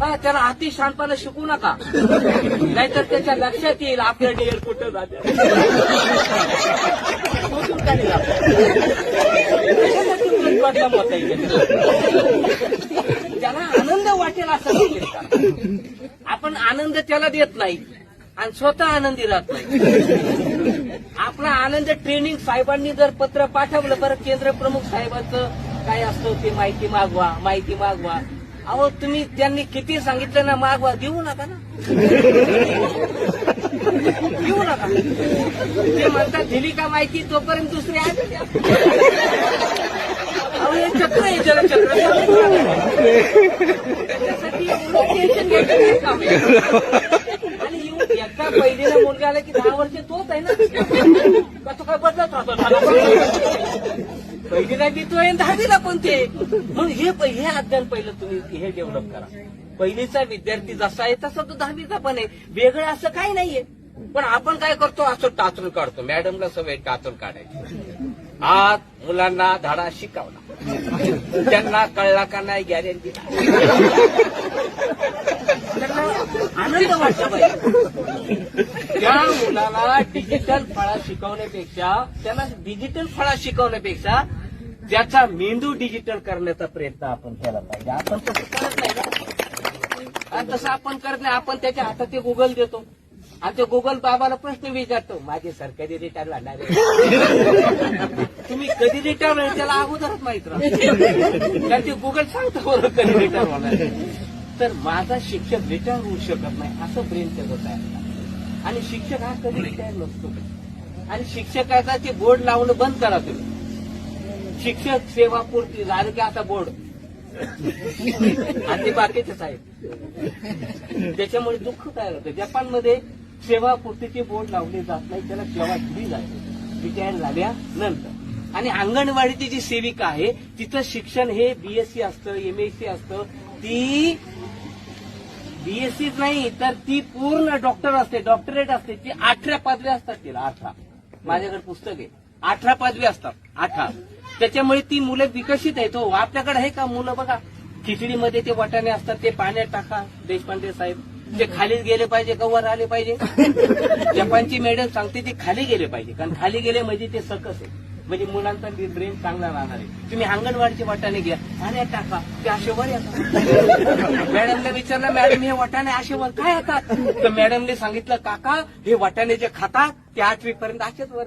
हा त्याला अति शांतपणे शिकू नका. नाहीतर त्याच्या लक्षात येईल आपल्या डिअर कुठं जाते त्याला आनंद वाटेल असं आपण आनंद त्याला देत नाही आणि स्वतः आनंदी राहत नाही. आपला आनंद ट्रेनिंग साहेबांनी जर पत्र पाठवलं बरं केंद्र प्रमुख साहेबांचं काय असतं ते माहिती मागवा माहिती मागवा. अहो तुम्ही त्यांनी किती सांगितलं ना मागवा देऊ नका ना. देऊ नका. ते म्हणतात दिली का माहिती? तोपर्यंत दुसरी आहे अहो हे चक्र आहे जलचक्र त्याच्यासाठी एवढं टेन्शन घ्यायचं काम आहे? आणि येऊन एकदा पहिलीला मुलगा आला की दहा वर्ष तोच आहे ना. का तो काय बदलत राहतो? देतोय आणि दहावीला पण ते. मग हे हे अध्ययन पहिलं तुम्ही हे डेव्हलप करा. पहिलीचा विद्यार्थी जसा आहे तसा तो दहावीचा पण आहे. वेगळं असं काही नाहीये. पण आपण काय करतो? असं टाचून काढतो. मॅडमला सवय टाचून काढायची. आज मुलांना धाडा शिकवला. त्यांना कळला का नाही गॅरंटी त्यांना आनंद वाटला पाहिजे. त्या मुलाला डिजिटल फळा शिकवण्यापेक्षा त्यांना डिजिटल फळा शिकवण्यापेक्षा त्याचा मेंदू डिजिटल करण्याचा प्रयत्न आपण केला पाहिजे. आपण तसं करत नाही ना. आणि तसं आपण करत नाही आपण त्याच्या हातात ते गुगल देतो. आणि ते गुगल बाबाला प्रश्न विचारतो माझे सरकारी रिटायर लागणार तुम्ही कधी रिटायर होईल त्याला अगोदरच माहीत राहतो. कारण ते गुगल सांगतो बरोबर कधी रिटायर होणार तर माझा शिक्षक रिटायर होऊ शकत नाही असं ब्रेन त्याचं तयार आणि शिक्षक हा कधी रिटायर नसतो. आणि शिक्षकाचा ते बोर्ड लावणं बंद करा तुम्ही. शिक्षक सेवा पूर्ती झालं की आता बोर्ड आणि बाकीचेच आहेत त्याच्यामुळे दुःख काय होतं? जपानमध्ये सेवा पूर्तीचे बोर्ड लावले जात नाही त्याला सेवा दिली जाते? रिटायर झाल्यानंतर आणि अंगणवाडीची जी सेविका आहे तिचं शिक्षण हे बीएससी असतं एमएससी असतं. ती बीएससीच नाही तर ती पूर्ण डॉक्टर असते डॉक्टरेट असते. ती अठरा पदव्या असतात तिला अठरा. माझ्याकडे पुस्तक आहे. अठरा पदवी असतात अठरा. त्याच्यामुळे ती मुलं विकसित आहेत. हो आपल्याकडे आहे का मुलं बघा? खिचडीमध्ये ते वाटाणे असतात ते पाण्यात टाका देशपांडे साहेब. ते खाली गेले पाहिजे का वर आले पाहिजे. जपानची मॅडम सांगते ते खाली गेले पाहिजे. कारण खाली गेले म्हणजे ते सकस आहे. म्हणजे मुलांचा ब्रेन चांगला राहणार आहे. तुम्ही अंगणवाडीचे वाटाणे घ्या पाण्यात टाका ते असे वर येतात मॅडमला विचारलं मॅडम हे वाटाणे असे वर काय येतात तर मॅडमने सांगितलं काका हे वाटाणे जे खातात ते आठवी पर्यंत असेच वर